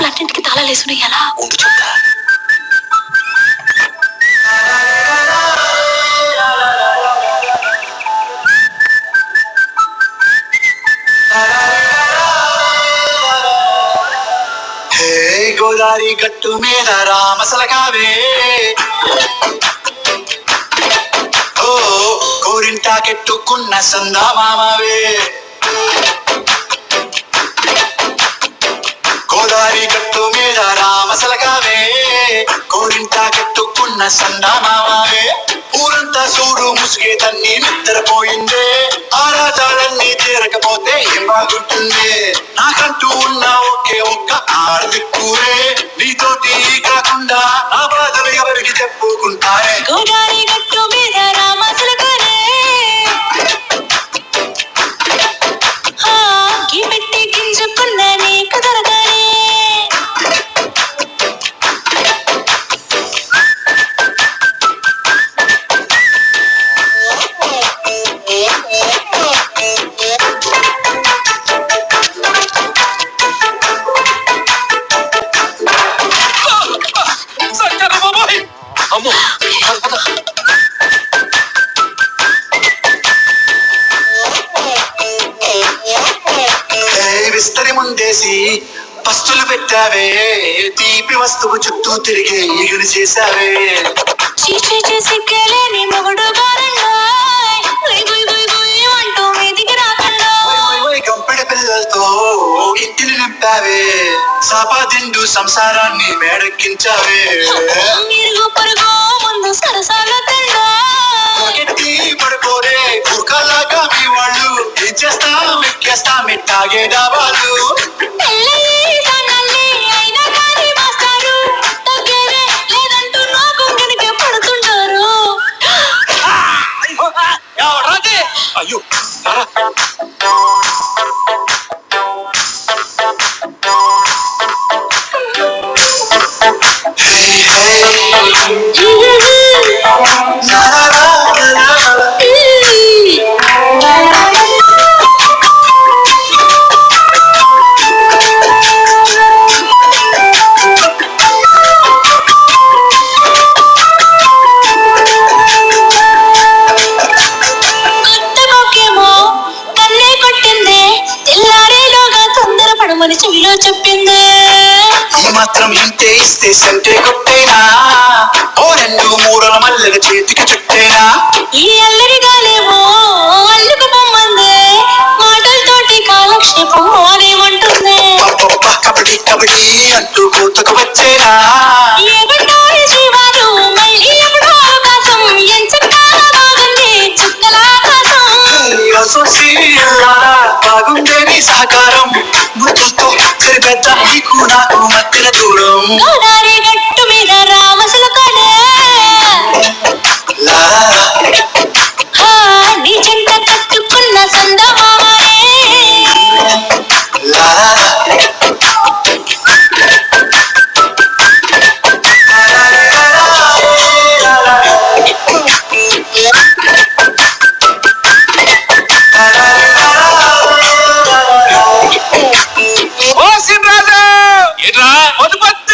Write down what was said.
తలుపులన్నింటికి తాళాలు వేసుకుని ఎలా ఉండి చూద్దా హే గోదారి గట్టు మీద రామసలకావే ఓ గోరింటాకెట్టుకున్న సందామామవే. గోదారి గోరింటాకెట్టుకున్న సన్నామావే ఊరంతా చూడు ముసుగే తన్ని నిద్రపోయిందే. ఆరాటాలన్నీ తీరకపోతే ఏం బాగుంటుంది నాకంటూ ఉన్న ఒకే ఒక్క ఆర్దిక్కురే నీతోటి కాకుండా నా బాధలు ఎవరికి చెప్పుకుంటారు ముందేసి పస్తులు పెట్టావే తీపి వస్తువు చుట్టూ తిరిగే ఈగులు చేశావే. చేసి కేలేని మొగుడు గంపెడ పిల్లలతో ఇంటిని నింపావే. సాపాదిండు సంసారాన్ని మేడెక్కించావే. ముందు సరసాల పడుకోరే కుక్కలాగా మీ వాళ్ళు. ఏం చేస్తాం ఎక్కేస్తాం ఇట్టాగే డాబాలు. 哎呦啊。చెవిలో చెప్పిందే. మాత్రం ఇంటే ఇస్తే సంటే కొట్టేనా? ఓ రెండు మూరల మల్లెల చేతికి చుట్టేనా? ఈ అల్లరి గాలేమో అల్లుకు పొమ్మందే మాటలతోటి కాలక్షేపం మోదేమంటుందే. పప్ప కబడ్డీ కబడ్డీ అంటూ కూతకు వచ్చేనా? ఏమంటారు జీవాలు మళ్ళీ ముగ్గురి పెద్ద నీకు నాకు మధ్యన దూరం. గట్టు మీద రామసుల లా 你来我 ủa.